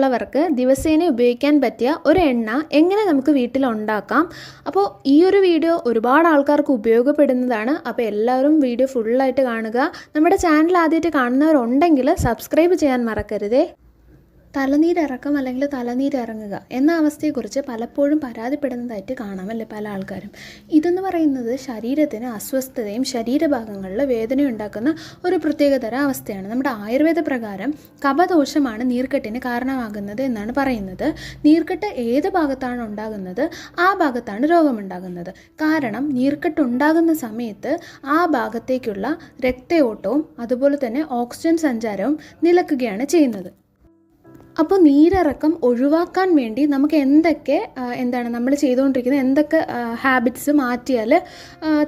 ഉള്ളവർക്ക് ദിവസേന ഉപയോഗിക്കാൻ പറ്റിയ ഒരു എണ്ണ എങ്ങനെ നമുക്ക് വീട്ടിൽ ഉണ്ടാക്കാം അപ്പോൾ ഈ ഒരു വീഡിയോ ഒരുപാട് ആൾക്കാർക്ക് ഉപയോഗപ്പെടുന്നതാണ്. അപ്പോൾ എല്ലാവരും വീഡിയോ ഫുള്ളായിട്ട് കാണുക. നമ്മുടെ ചാനൽ ആദ്യമായിട്ട് കാണുന്നവരുണ്ടെങ്കിൽ സബ്സ്ക്രൈബ് ചെയ്യാൻ മറക്കരുതേ. തലനീരിറക്കം അല്ലെങ്കിൽ തലനീരിറങ്ങുക എന്ന അവസ്ഥയെക്കുറിച്ച് പലപ്പോഴും പരാതിപ്പെടുന്നതായിട്ട് കാണാമല്ലേ പല ആൾക്കാരും. ഇതെന്ന് പറയുന്നത് ശരീരത്തിന് അസ്വസ്ഥതയും ശരീരഭാഗങ്ങളിൽ വേദന ഉണ്ടാക്കുന്ന ഒരു പ്രത്യേകതര അവസ്ഥയാണ്. നമ്മുടെ ആയുർവേദ പ്രകാരം കപദോഷമാണ് നീർക്കെട്ടിന് കാരണമാകുന്നത് എന്നാണ് പറയുന്നത്. നീർക്കെട്ട് ഏത് ഭാഗത്താണ് ഉണ്ടാകുന്നത്? ആ ഭാഗത്താണ് രോഗമുണ്ടാകുന്നത്. കാരണം നീർക്കെട്ട് ഉണ്ടാകുന്ന സമയത്ത് ആ ഭാഗത്തേക്കുള്ള രക്തയോട്ടവും അതുപോലെ തന്നെ ഓക്സിജൻ സഞ്ചാരവും നിലക്കുകയാണ് ചെയ്യുന്നത്. അപ്പോൾ നീരിറക്കം ഒഴിവാക്കാൻ വേണ്ടി നമുക്ക് എന്തൊക്കെ എന്താണ് നമ്മൾ ചെയ്തുകൊണ്ടിരിക്കുന്ന എന്തൊക്കെ ഹാബിറ്റ്സ് മാറ്റിയാൽ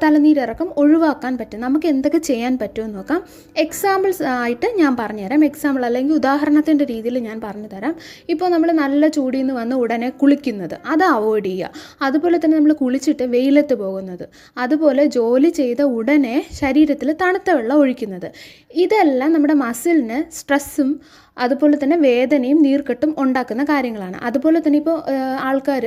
തലനീരിറക്കം ഒഴിവാക്കാൻ പറ്റും. നമുക്ക് എന്തൊക്കെ ചെയ്യാൻ പറ്റുമെന്ന് നോക്കാം. എക്സാമ്പിൾസ് ആയിട്ട് ഞാൻ പറഞ്ഞുതരാം. എക്സാമ്പിൾ അല്ലെങ്കിൽ ഉദാഹരണത്തിന്റെ രീതിയിൽ ഞാൻ പറഞ്ഞു തരാം ഇപ്പോൾ നമ്മൾ നല്ല ചൂടിൽ നിന്ന് വന്ന് ഉടനെ കുളിക്കുന്നത്. അത് അവോയ്ഡ് ചെയ്യുക. അതുപോലെ തന്നെ നമ്മൾ കുളിച്ചിട്ട് വെയിലത്ത് പോകുന്നത്. അതുപോലെ ജോലി ചെയ്ത ഉടനെ ശരീരത്തിൽ തണുത്ത വെള്ളം ഒഴിക്കുന്നത്. ഇതെല്ലാം നമ്മുടെ മസിലിന് സ്ട്രെസ്സും അതുപോലെ തന്നെ വേദനയും നീർക്കെട്ടും ഉണ്ടാക്കുന്ന കാര്യങ്ങളാണ്. അതുപോലെ തന്നെ ഇപ്പോൾ ആൾക്കാർ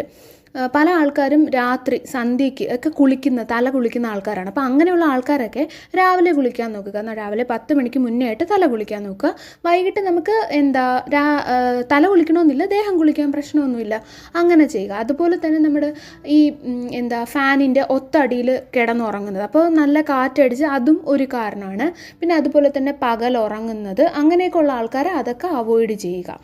പല ആൾക്കാരും രാത്രി സന്ധ്യയ്ക്ക് ഒക്കെ കുളിക്കുന്ന തല കുളിക്കുന്ന ആൾക്കാരാണ്. അപ്പോൾ അങ്ങനെയുള്ള ആൾക്കാരൊക്കെ രാവിലെ കുളിക്കാൻ നോക്കുക. എന്നാൽ രാവിലെ പത്ത് മണിക്ക് മുന്നേ ആയിട്ട് തല കുളിക്കാൻ നോക്കുക. വൈകിട്ട് നമുക്ക് എന്താ രാ തല കുളിക്കണമെന്നില്ല ദേഹം കുളിക്കാൻ പ്രശ്നമൊന്നുമില്ല. അങ്ങനെ ചെയ്യുക. അതുപോലെ തന്നെ നമ്മുടെ ഈ എന്താ ഫാനിന്റെ ഒത്തടിയിൽ കിടന്നുറങ്ങുന്നത്. അപ്പോൾ നല്ല കാറ്റടിച്ച് അതും ഒരു കാരണമാണ്. പിന്നെ അതുപോലെ തന്നെ പകൽ ഉറങ്ങുന്നത് അങ്ങനെയൊക്കെയുള്ള ആൾക്കാരെ അതൊക്കെ അവോയ്ഡ് ചെയ്യുക.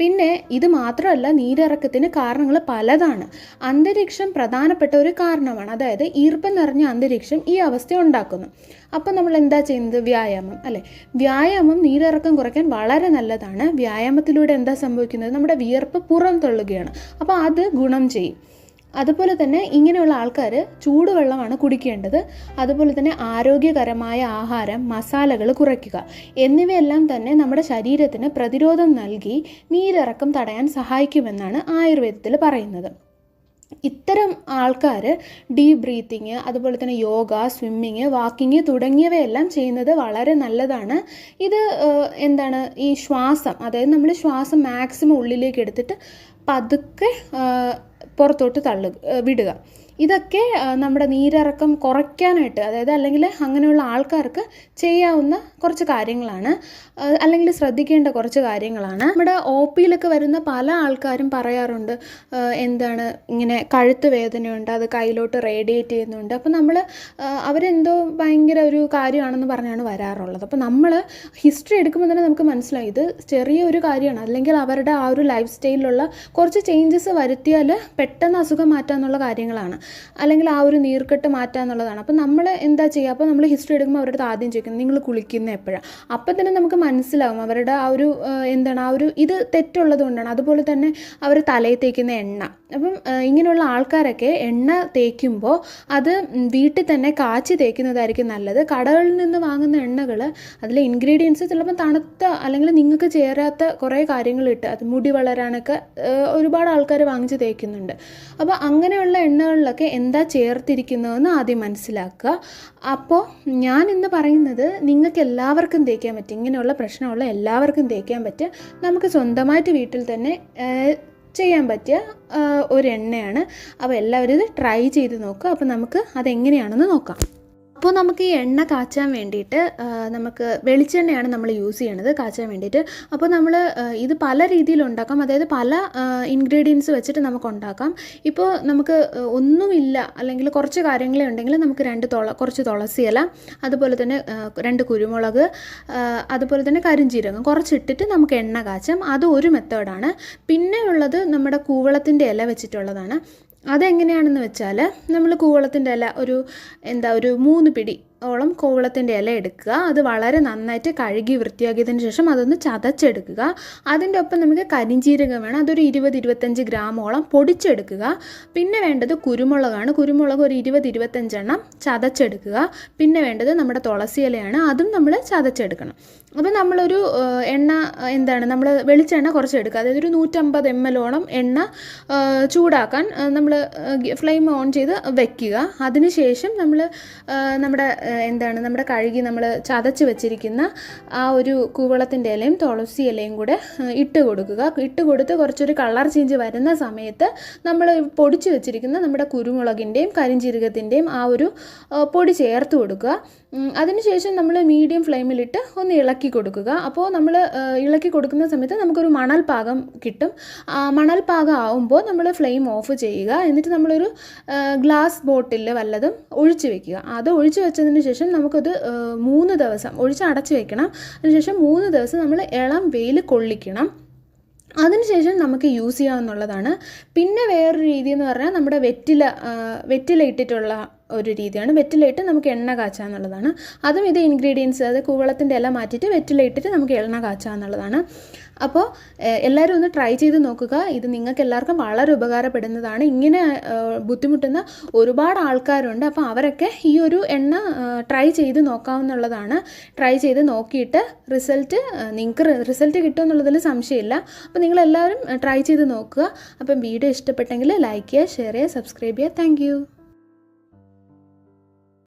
പിന്നെ ഇത് മാത്രമല്ല നീരിറക്കത്തിന് കാരണങ്ങൾ പലതാണ്. അന്തരീക്ഷം പ്രധാനപ്പെട്ട ഒരു കാരണമാണ്. അതായത് ഈർപ്പം നിറഞ്ഞ അന്തരീക്ഷം ഈ അവസ്ഥ ഉണ്ടാക്കുന്നു. അപ്പം നമ്മൾ എന്താ ചെയ്യുന്നത്? വ്യായാമം അല്ലേ? വ്യായാമം നീരിറക്കം കുറയ്ക്കാൻ വളരെ നല്ലതാണ്. വ്യായാമത്തിലൂടെ എന്താ സംഭവിക്കുന്നത്? നമ്മുടെ വിയർപ്പ് പുറം തള്ളുകയാണ്. അപ്പോൾ അത് ഗുണം ചെയ്യും. അതുപോലെ തന്നെ ഇങ്ങനെയുള്ള ആൾക്കാർ ചൂടുവെള്ളമാണ് കുടിക്കേണ്ടത്. അതുപോലെ തന്നെ ആരോഗ്യകരമായ ആഹാരം മസാലകൾ കുറയ്ക്കുക. എന്നിവയെല്ലാം തന്നെ നമ്മുടെ ശരീരത്തിന് പ്രതിരോധം നൽകി നീരിറക്കം തടയാൻ സഹായിക്കുമെന്നാണ് ആയുർവേദത്തിൽ പറയുന്നത്. ഇത്തരം ആൾക്കാർ ഡീപ് ബ്രീത്തിങ് അതുപോലെ തന്നെ യോഗ സ്വിമ്മിങ് വാക്കിങ് തുടങ്ങിയവയെല്ലാം ചെയ്യുന്നത് വളരെ നല്ലതാണ്. ഇത് എന്താണ് ഈ ശ്വാസം അതായത് നമ്മൾ ശ്വാസം മാക്സിമം ഉള്ളിലേക്ക് എടുത്തിട്ട് പതുക്കെ പുറത്തോട്ട് തള്ളു വിടുക. ഇതൊക്കെ നമ്മുടെ നീരിറക്കം കുറയ്ക്കാനായിട്ട് അതായത് അല്ലെങ്കിൽ അങ്ങനെയുള്ള ആൾക്കാർക്ക് ചെയ്യാവുന്ന കുറച്ച് കാര്യങ്ങളാണ്. അല്ലെങ്കിൽ ശ്രദ്ധിക്കേണ്ട കുറച്ച് കാര്യങ്ങളാണ്. നമ്മുടെ ഒ പിയിലൊക്കെ വരുന്ന പല ആൾക്കാരും പറയാറുണ്ട് എന്താണ് ഇങ്ങനെ കഴുത്ത് വേദനയുണ്ട് അത് കയ്യിലോട്ട് റേഡിയേറ്റ് ചെയ്യുന്നുണ്ട്. അപ്പോൾ നമ്മൾ അവരെന്തോ ഭയങ്കര ഒരു കാര്യമാണെന്ന് പറഞ്ഞാണ് വരാറുള്ളത്. അപ്പോൾ നമ്മൾ ഹിസ്റ്ററി എടുക്കുമ്പോൾ തന്നെ നമുക്ക് മനസ്സിലായി ഇത് ചെറിയ ഒരു കാര്യമാണ്. അല്ലെങ്കിൽ അവരുടെ ആ ഒരു ലൈഫ് സ്റ്റൈലിലുള്ള കുറച്ച് ചേഞ്ചസ് വരുത്തിയാൽ പെട്ടെന്ന് അസുഖം മാറ്റാമെന്നുള്ള കാര്യങ്ങളാണ്. അല്ലെങ്കിൽ ആ ഒരു നീർക്കെട്ട് മാറ്റുക എന്നുള്ളതാണ്. അപ്പോൾ നമ്മൾ എന്താ ചെയ്യുക? അപ്പോൾ നമ്മൾ ഹിസ്റ്ററി എടുക്കുമ്പോൾ അവരുടെ ആദ്യം ചോദിക്കുന്നത് നിങ്ങൾ കുളിക്കുന്ന എപ്പോഴാണ് അപ്പം തന്നെ നമുക്ക് മനസ്സിലാവും അവരുടെ ആ ഒരു എന്താണ് ആ ഒരു ഇത് തെറ്റുള്ളത് കൊണ്ടാണ്. അതുപോലെ തന്നെ അവർ തലയിൽ തേക്കുന്ന എണ്ണ. അപ്പം ഇങ്ങനെയുള്ള ആൾക്കാരൊക്കെ എണ്ണ തേക്കുമ്പോൾ അത് വീട്ടിൽ തന്നെ കാച്ചി തേക്കുന്നതായിരിക്കും നല്ലത്. കടകളിൽ നിന്ന് വാങ്ങുന്ന എണ്ണകൾ അതിലെ ഇൻഗ്രീഡിയൻസ് ചിലപ്പോൾ തണുത്ത അല്ലെങ്കിൽ നിങ്ങൾക്ക് ചേരാത്ത കുറേ കാര്യങ്ങളിട്ട് അത് മുടി വളരാനൊക്കെ ഒരുപാട് ആൾക്കാർ വാങ്ങിച്ച് തേക്കുന്നുണ്ട്. അപ്പോൾ അങ്ങനെയുള്ള എണ്ണകളിലൊക്കെ എന്താ ചേർത്തിരിക്കുന്നതെന്ന് ആദ്യം മനസ്സിലാക്കുക. അപ്പോൾ ഞാൻ ഇന്ന് പറയുന്നത് നിങ്ങൾക്ക് എല്ലാവർക്കും തേക്കാൻ പറ്റും. ഇങ്ങനെയുള്ള പ്രശ്നമുള്ള എല്ലാവർക്കും തേക്കാൻ പറ്റും. നമുക്ക് സ്വന്തമായിട്ട് വീട്ടിൽ തന്നെ ചെയ്യാൻ പറ്റിയ ഒരു എണ്ണയാണ്. അപ്പോൾ എല്ലാവരും ഇത് ട്രൈ ചെയ്ത് നോക്കുക. അപ്പോൾ നമുക്ക് അതെങ്ങനെയാണെന്ന് നോക്കാം. അപ്പോൾ നമുക്ക് ഈ എണ്ണ കാച്ചാൻ വേണ്ടിയിട്ട് നമുക്ക് വെളിച്ചെണ്ണയാണ് നമ്മൾ യൂസ് ചെയ്യണത് കാച്ചാൻ വേണ്ടിയിട്ട്. അപ്പോൾ നമ്മൾ ഇത് പല രീതിയിൽ ഉണ്ടാക്കാം. അതായത് പല ഇൻഗ്രീഡിയൻസ് വെച്ചിട്ട് നമുക്ക് ഉണ്ടാക്കാം. ഇപ്പോൾ നമുക്ക് ഒന്നുമില്ല അല്ലെങ്കിൽ കുറച്ച് കാര്യങ്ങളേ ഉണ്ടെങ്കിൽ നമുക്ക് രണ്ട് തുള കുറച്ച് തുളസി ഇല അതുപോലെ തന്നെ രണ്ട് കുരുമുളക് അതുപോലെ തന്നെ കരിഞ്ചീരകം കുറച്ചിട്ടിട്ട് നമുക്ക് എണ്ണ കാച്ചാം. അത് ഒരു മെത്തേഡാണ് പിന്നെ ഉള്ളത് നമ്മുടെ കൂവളത്തിന്റെ ഇല വെച്ചിട്ടുള്ളതാണ്. അതെങ്ങനെയാണെന്ന് വെച്ചാൽ നമ്മൾ കൂവളത്തിന്റെ ഇല ഒരു എന്താ ഒരു മൂന്ന് പിടി ഓളം കോവളത്തിന്റെ ഇല എടുക്കുക. അത് വളരെ നന്നായിട്ട് കഴുകി വൃത്തിയാക്കിയതിന് ശേഷം അതൊന്ന് ചതച്ചെടുക്കുക. അതിന്റെ ഒപ്പം നമുക്ക് കരിഞ്ജീരകം വേണം. അതൊരു ഇരുപത് ഇരുപത്തഞ്ച് ഗ്രാമോളം പൊടിച്ചെടുക്കുക. പിന്നെ വേണ്ടത് കുരുമുളകാണ്. കുരുമുളക് ഒരു ഇരുപത് ഇരുപത്തഞ്ചെണ്ണം ചതച്ചെടുക്കുക. പിന്നെ വേണ്ടത് നമ്മുടെ തുളസി ഇലയാണ്. അതും നമ്മൾ ചതച്ചെടുക്കണം. അപ്പോൾ നമ്മളൊരു എണ്ണ എന്താണ് നമ്മൾ വെളിച്ചെണ്ണ കുറച്ച് എടുക്കുക അതായത് ഒരു നൂറ്റമ്പത് എം എല്ലോളം എണ്ണ ചൂടാക്കാൻ നമ്മൾ ഫ്ലെയിം ഓൺ ചെയ്ത് വെക്കുക. അതിനുശേഷം നമ്മൾ നമ്മുടെ എന്താണ് നമ്മുടെ കഴുകി നമ്മൾ ചതച്ച് വെച്ചിരിക്കുന്ന ആ ഒരു കൂവളത്തിന്റെ ഇലയും തുളസി ഇലയും കൂടെ ഇട്ട് കൊടുക്കുക. ഇട്ട് കൊടുത്ത് കുറച്ചൊരു കളർ ചേഞ്ച് വരുന്ന സമയത്ത് നമ്മൾ പൊടിച്ച് വെച്ചിരിക്കുന്ന നമ്മുടെ കുരുമുളകിന്റെയും കരിഞ്ചീരകത്തിന്റെയും ആ ഒരു പൊടി ചേർത്ത് കൊടുക്കുക. അതിനുശേഷം നമ്മൾ മീഡിയം ഫ്ലെയിമിലിട്ട് ഒന്ന് ഇളക്കി കൊടുക്കുക. അപ്പോൾ നമ്മൾ ഇളക്കി കൊടുക്കുന്ന സമയത്ത് നമുക്കൊരു മണൽ പാകം കിട്ടും. മണൽ പാകം ആവുമ്പോൾ നമ്മൾ ഫ്ലെയിം ഓഫ് ചെയ്യുക. എന്നിട്ട് നമ്മളൊരു ഗ്ലാസ് ബോട്ടിൽ വല്ലതും ഒഴിച്ചു വെക്കുക. അത് ഒഴിച്ചു വെച്ചതിന് ശേഷം നമുക്കത് മൂന്ന് ദിവസം ഒഴിച്ച് അടച്ചു വെക്കണം അതിനുശേഷം മൂന്ന് ദിവസം നമ്മൾ ഇളം വെയിൽ കൊള്ളിക്കണം. അതിനുശേഷം നമുക്ക് യൂസ് ചെയ്യാവുന്നതാണ്. പിന്നെ വേറൊരു രീതി എന്ന് പറഞ്ഞാൽ നമ്മുടെ വെറ്റില വെറ്റില ഇട്ടിട്ടുള്ള ഒരു രീതിയാണ്. വെറ്റിലയിട്ട് നമുക്ക് എണ്ണ കാച്ചാന്നുള്ളതാണ് അതും ഇത് ഇൻഗ്രീഡിയൻസ് അത് കൂവളത്തിന്റെ ഇല മാറ്റിയിട്ട് വെറ്റിലയിട്ടിട്ട് നമുക്ക് എണ്ണ കാച്ചാന്നുള്ളതാണ് അപ്പോൾ എല്ലാവരും ഒന്ന് ട്രൈ ചെയ്ത് നോക്കുക. ഇത് നിങ്ങൾക്ക് എല്ലാവർക്കും വളരെ ഉപകാരപ്പെടുന്നതാണ്. ഇങ്ങനെ ബുദ്ധിമുട്ടുന്ന ഒരുപാട് ആൾക്കാരുണ്ട്. അപ്പോൾ അവരൊക്കെ ഈ ഒരു എണ്ണ ട്രൈ ചെയ്ത് നോക്കാവുന്നതാണ് ട്രൈ ചെയ്ത് നോക്കിയിട്ട് റിസൾട്ട് നിങ്ങൾക്ക് റിസൾട്ട് കിട്ടുമെന്നുള്ളതിൽ സംശയമില്ല. അപ്പോൾ നിങ്ങളെല്ലാവരും ട്രൈ ചെയ്ത് നോക്കുക. അപ്പം വീഡിയോ ഇഷ്ടപ്പെട്ടെങ്കിൽ ലൈക്ക് ചെയ്യുക ഷെയർ ചെയ്യുക സബ്സ്ക്രൈബ് ചെയ്യുക. താങ്ക്